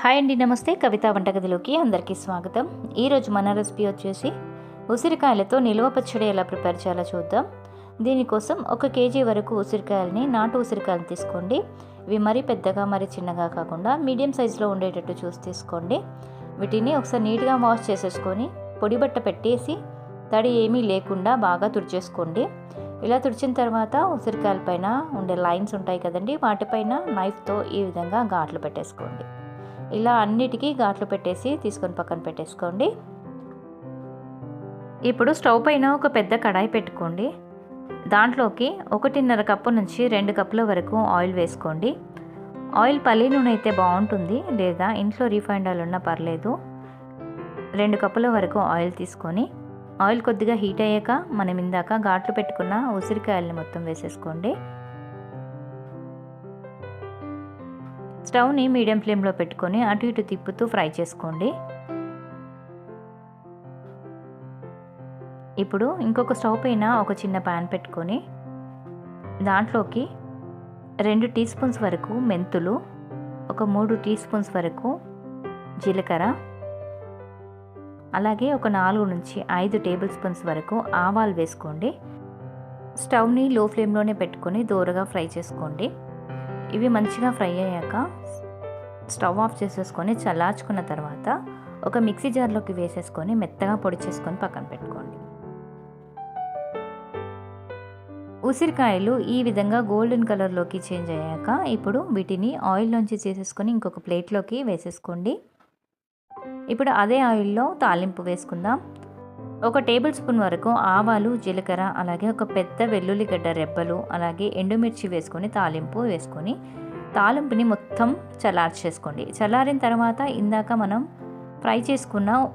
Hi అండి నమస్తే. కవిత వంటగదిలోకి అందరికీ స్వాగతం. ఈరోజు మన రెసిపీ వచ్చేసి ఉసిరికాయలతో నిల్వ పచ్చడి ఎలా ప్రిపేర్ చేయాలో చూద్దాం. దీనికోసం ఒక కేజీ వరకు ఉసిరికాయలని నాటు ఉసిరికాయలు తీసుకోండి. ఇవి మరీ పెద్దగా మరీ చిన్నగా కాకుండా మీడియం సైజులో ఉండేటట్టు చూసి తీసుకోండి. వీటిని ఒకసారి నీట్గా వాష్ చేసేసుకొని పొడి బట్ట పెట్టేసి తడి ఏమీ లేకుండా బాగా తుడిచేసుకోండి. ఇలా తుడిచిన తర్వాత ఉసిరికాయల పైన ఉండే లైన్స్ ఉంటాయి కదండి వాటిపైన నైఫ్తో ఈ విధంగా ఘాట్లు పెట్టేసుకోండి. ఇలా అన్నిటికీ ఘాట్లు పెట్టేసి తీసుకొని పక్కన పెట్టేసుకోండి. ఇప్పుడు స్టవ్ పైన ఒక పెద్ద కడాయి పెట్టుకోండి. దాంట్లోకి ఒకటిన్నర కప్పు నుంచి రెండు కప్పుల వరకు ఆయిల్ వేసుకోండి. ఆయిల్ పల్లి నూనె అయితే బాగుంటుంది లేదా ఇంట్లో రీఫైండ్ ఆయిల్ ఉన్నా పర్లేదు. రెండు కప్పుల వరకు ఆయిల్ తీసుకొని ఆయిల్ కొద్దిగా హీట్ అయ్యాక మనం ఇందాక ఘాట్లు పెట్టుకున్న ఉసిరికాయలని మొత్తం వేసేసుకోండి. స్టవ్ని మీడియం ఫ్లేమ్లో పెట్టుకొని అటు ఇటు తిప్పుతూ ఫ్రై చేసుకోండి. ఇప్పుడు ఇంకొక స్టవ్ పైన ఒక చిన్న ప్యాన్ పెట్టుకొని దాంట్లోకి రెండు టీ స్పూన్స్ వరకు మెంతులు ఒక మూడు టీ స్పూన్స్ వరకు జీలకర్ర అలాగే ఒక నాలుగు నుంచి ఐదు టేబుల్ స్పూన్స్ వరకు ఆవాలు వేసుకోండి. స్టవ్ని లో ఫ్లేమ్లోనే పెట్టుకొని దూరగా ఫ్రై చేసుకోండి. ఇవి మంచిగా ఫ్రై అయ్యాక స్టవ్ ఆఫ్ చేసేసుకొని చల్లార్చుకున్న తర్వాత ఒక మిక్సీ జార్లోకి వేసేసుకొని మెత్తగా పొడి చేసుకొని పక్కన పెట్టుకోండి. ఉసిరికాయలు ఈ విధంగా గోల్డెన్ కలర్లోకి చేంజ్ అయ్యాక ఇప్పుడు వీటిని ఆయిల్లోంచి చేసేసుకొని ఇంకొక ప్లేట్లోకి వేసేసుకోండి. ఇప్పుడు అదే ఆయిల్లో తాలింపు వేసుకుందాం. ఒక టేబుల్ స్పూన్ వరకు ఆవాలు జీలకర్ర అలాగే ఒక పెద్ద వెల్లుల్లిగడ్డ రెబ్బలు అలాగే ఎండుమిర్చి వేసుకొని తాలింపు వేసుకొని తాలింపుని మొత్తం చల్లార్చేసుకోండి. చల్లారిన తర్వాత ఇందాక మనం ఫ్రై చేసుకున్న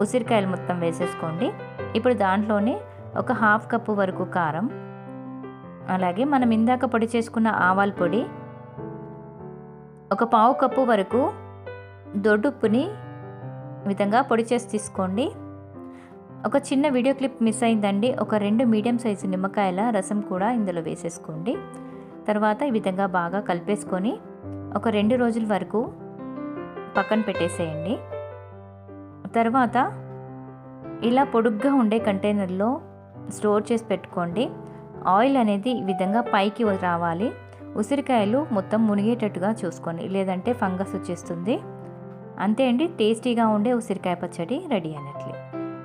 ఉసిరికాయలు మొత్తం వేసేసుకోండి. ఇప్పుడు దాంట్లోనే ఒక హాఫ్ కప్పు వరకు కారం అలాగే మనం ఇందాక పొడి చేసుకున్న ఆవాల పొడి ఒక పావు కప్పు వరకు దొడ్డుప్పుని విధంగా పొడి చేసి తీసుకోండి. ఒక చిన్న వీడియో క్లిప్ మిస్ అయిందండి. ఒక రెండు మీడియం సైజు నిమ్మకాయల రసం కూడా ఇందులో వేసేసుకోండి. తర్వాత ఈ విధంగా బాగా కలిపేసుకొని ఒక రెండు రోజుల వరకు పక్కన పెట్టేసేయండి. తర్వాత ఇలా పొడుగ్గా ఉండే కంటైనర్లో స్టోర్ చేసి పెట్టుకోండి. ఆయిల్ అనేది ఈ విధంగా పైకి రావాలి. ఉసిరికాయలు మొత్తం మునిగేటట్టుగా చూసుకోండి. లేదంటే ఫంగస్ వచ్చేస్తుంది. అంతే అండి. టేస్టీగా ఉండే ఉసిరికాయ పచ్చడి రెడీ అయినట్లే.